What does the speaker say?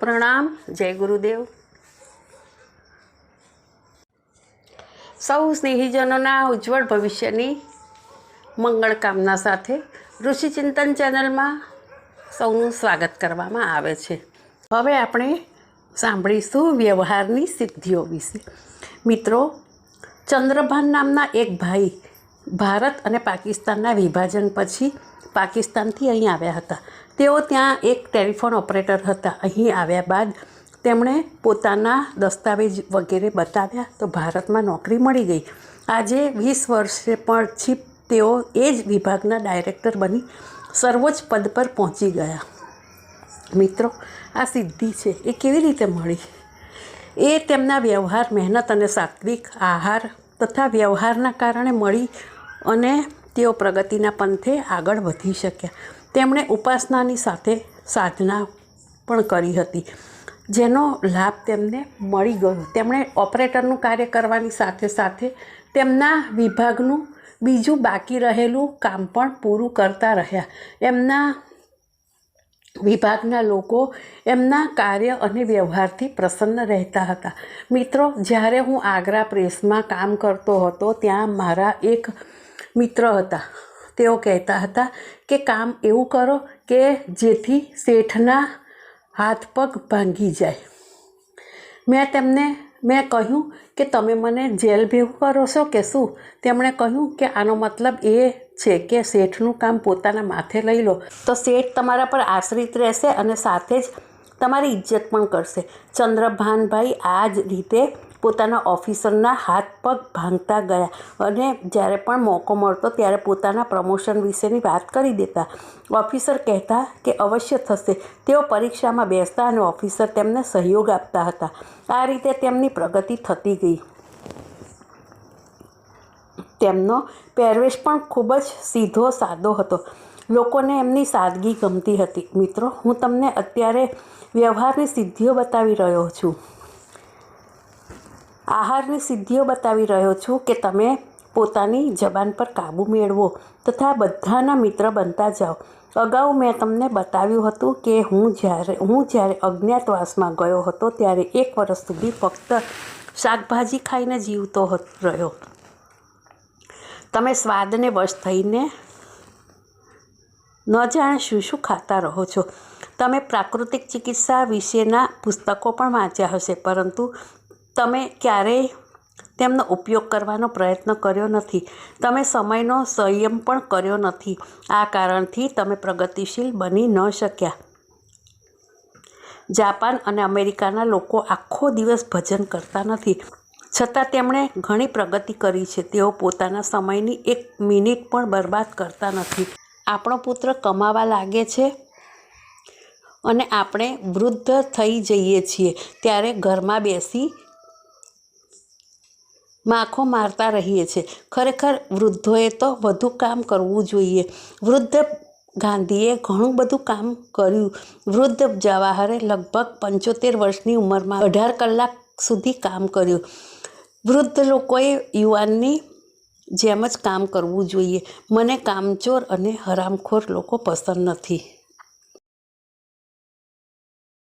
પ્રણામ, જય ગુરુદેવ. સૌ સ્નેહીજનોના ઉજ્જવળ ભવિષ્યની મંગળ કામના સાથે ઋષિચિંતન ચેનલમાં સૌનું સ્વાગત કરવામાં આવે છે. હવે આપણે સાંભળીશું વ્યવહારની સિદ્ધિઓ વિશે. મિત્રો, ચંદ્રભાન નામના એક ભાઈ ભારત અને પાકિસ્તાનના વિભાજન પછી પાકિસ્તાનથી અહીં આવ્યા હતા. તેઓ ત્યાં એક ટેલિફોન ઓપરેટર હતા. અહીં આવ્યા બાદ તેમણે પોતાના દસ્તાવેજ વગેરે બતાવ્યા તો ભારતમાં નોકરી મળી ગઈ. આજે વીસ વર્ષે પછી તેઓ એ જ વિભાગના ડાયરેક્ટર બની સર્વોચ્ચ પદ પર પહોંચી ગયા. મિત્રો, આ સિદ્ધિ છે. એ કેવી રીતે મળી? એ તેમના વ્યવહાર, મહેનત અને સાત્વિક આહાર તથા વ્યવહારના કારણે મળી અને તેઓ પ્રગતિના પંથે આગળ વધી શક્યા. તેમણે ઉપાસનાની સાથે સાધના પણ કરી હતી, જેનો લાભ તેમને મળી ગયો. તેમણે ઓપરેટરનું કાર્ય કરવાની સાથે સાથે તેમના વિભાગનું બીજું બાકી રહેલું કામ પણ પૂરું કરતા રહ્યા. એમના વિભાગના લોકો એમના કાર્ય અને વ્યવહારથી પ્રસન્ન રહેતા હતા. મિત્રો, જ્યારે હું આગ્રા પ્રેસમાં કામ કરતો હતો, ત્યાં મારા એક મિત્ર હતા. તેઓ કહેતા હતા કે કામ એવું કરો કે જેથી શેઠના હાથ પગ ભાંગી જાય. મેં તેમને, મેં કહ્યું કે તમે મને જેલ ભેગું કરો છો કે શું? તેમણે કહ્યું કે આનો મતલબ એ છે કે શેઠનું કામ પોતાના માથે લઈ લો. તો શેઠ તમારા પર આશ્રિત રહેશે અને સાથે જ તમારી ઇજ્જત પણ કરશે. ચંદ્રભાનભાઈ આ જ રીતે પોતાના ઓફિસરના હાથ પગ ભાંગતા ગયા અને જ્યારે પણ મોકો મળતો ત્યારે પોતાના પ્રમોશન વિશેની વાત કરી દેતા. ઓફિસર કહેતા કે અવશ્ય થશે. તેઓ પરીક્ષામાં બેસતા અને ઓફિસર તેમને સહયોગ આપતા હતા. આ રીતે તેમની પ્રગતિ થતી ગઈ. તેમનો પહેરવેશ પણ ખૂબ જ સીધો સાદો હતો. લોકોને એમની સાદગી ગમતી હતી. મિત્રો, હું તમને અત્યારે વ્યવહારની સિદ્ધિઓ બતાવી રહ્યો છું. આહારની સિદ્ધિઓ બતાવી રહ્યો છું કે તમે પોતાની જબાન પર કાબૂ મેળવો તથા બધાના મિત્ર બનતા જાઓ. અગાઉ મેં તમને બતાવ્યું હતું કે હું જ્યારે હું જ્યારે અજ્ઞાતવાસમાં ગયો હતો ત્યારે એક વર્ષ સુધી ફક્ત શાકભાજી ખાઈને જીવતો રહ્યો. તમે સ્વાદને વશ થઈને ન જાણે શું શું ખાતા રહો છો. તમે પ્રાકૃતિક ચિકિત્સા વિશેના પુસ્તકો પણ વાંચ્યા હશે, પરંતુ તમે ક્યારેય તેમનો ઉપયોગ કરવાનો પ્રયત્ન કર્યો નથી. તમે સમયનો સંયમ પણ કર્યો નથી. આ કારણથી તમે પ્રગતિશીલ બની ન શક્યા. જાપાન અને અમેરિકાના લોકો આખો દિવસ ભજન કરતા નથી. છતાં તેમણે ઘણી પ્રગતિ કરી છે. તેઓ પોતાના સમયની એક મિનિટ પણ બરબાદ કરતા નથી. આપણો પુત્ર કમાવા લાગે છે અને આપણે વૃદ્ધ થઈ જઈએ છીએ. ત્યારે ઘરમાં બેસી માખો મારતા રહીએ છીએ. ખરેખર વૃદ્ધોએ તો વધુ કામ કરવું જોઈએ. વૃદ્ધ ગાંધીએ ઘણું બધું કામ કર્યું. વૃદ્ધ જવાહરે લગભગ પંચોતેર વર્ષની ઉંમરમાં અઢાર કલાક સુધી કામ કર્યું. વૃદ્ધ લોકોએ યુવાનની જેમ જ કામ કરવું જોઈએ. મને કામચોર અને હરામખોર લોકો પસંદ નથી.